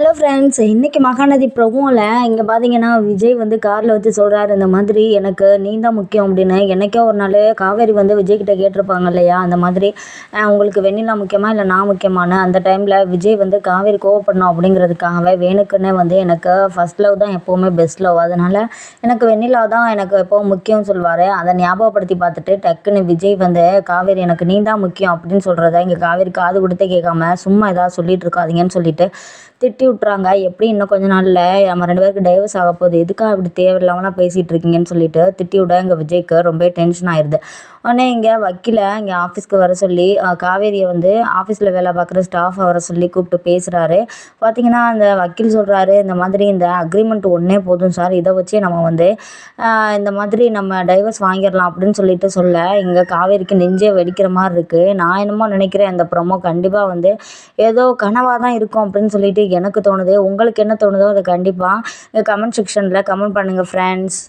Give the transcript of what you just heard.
Hello friends இன்றைக்கி மகாநதி பிரபுவில் இங்கே பார்த்தீங்கன்னா விஜய் வந்து காரில் வச்சு சொல்கிறாரு இந்த மாதிரி எனக்கு நீ தான் முக்கியம் அப்படின்னு. என்றைக்கோ ஒரு நாள் காவேரி வந்து விஜய்கிட்ட கேட்டிருப்பாங்க இல்லையா அந்த மாதிரி உங்களுக்கு வெண்ணிலா முக்கியமாக இல்லை நான் முக்கியமான அந்த டைமில் விஜய் வந்து காவேரி கோவப்படணும் அப்படிங்கிறதுக்காகவே வேணுக்குன்னே வந்து எனக்கு ஃபர்ஸ்ட் லவ் தான் எப்போவுமே பெஸ்ட் லவ் அதனால் எனக்கு வெண்ணிலா தான் எனக்கு எப்போவும் முக்கியம்னு சொல்லுவார். அதை ஞாபகப்படுத்தி பார்த்துட்டு டக்குன்னு விஜய் வந்து காவேரி எனக்கு நீ தான் முக்கியம் அப்படின்னு சொல்கிறத இங்கே காவேரி காது கொடுத்தே கேட்காம சும்மா ஏதாவது சொல்லிட்டு இருக்காதீங்கன்னு சொல்லிட்டு திட்டி விட்றாங்க எப்படி இன்னும் கொஞ்ச நாளில்? நம்ம ரெண்டு பேருக்கு டைவர்ஸ் ஆக போகுது. எதுக்காக அப்படி தேவையில்லாமலாம் பேசிகிட்டு இருக்கீங்கன்னு சொல்லிட்டு திட்டி விட எங்கள் விஜய்க்கு ரொம்ப டென்ஷன் ஆயிடுது உடனே இங்கே வக்கீலை இங்கே ஆஃபீஸ்க்கு வர சொல்லி காவேரியை வந்து ஆஃபீஸில் வேலை பார்க்குற ஸ்டாஃபை வர சொல்லி கூப்பிட்டு பேசுகிறாரு பார்த்தீங்கன்னா அந்த வக்கீல் சொல்கிறாரு இந்த மாதிரி இந்த அக்ரிமெண்ட் ஒன்றே போதும் சார். இதை வச்சே நம்ம வந்து இந்த மாதிரி நம்ம டைவர்ஸ் வாங்கிடலாம் அப்படின்னு சொல்லிட்டு சொல்ல இங்கே காவேரிக்கு நெஞ்சே வெடிக்கிற மாதிரி இருக்குது நான் என்னமோ நினைக்கிறேன் அந்த ப்ரொமோ கண்டிப்பாக வந்து ஏதோ கனவாக தான் இருக்கும் அப்படின்னு சொல்லிட்டு எனக்கு தோணுது. உங்களுக்கு என்ன தோணுதோ அதை கண்டிப்பாக கமெண்ட் செக்ஷனில் கமெண்ட் பண்ணுங்கள் ஃப்ரெண்ட்ஸ்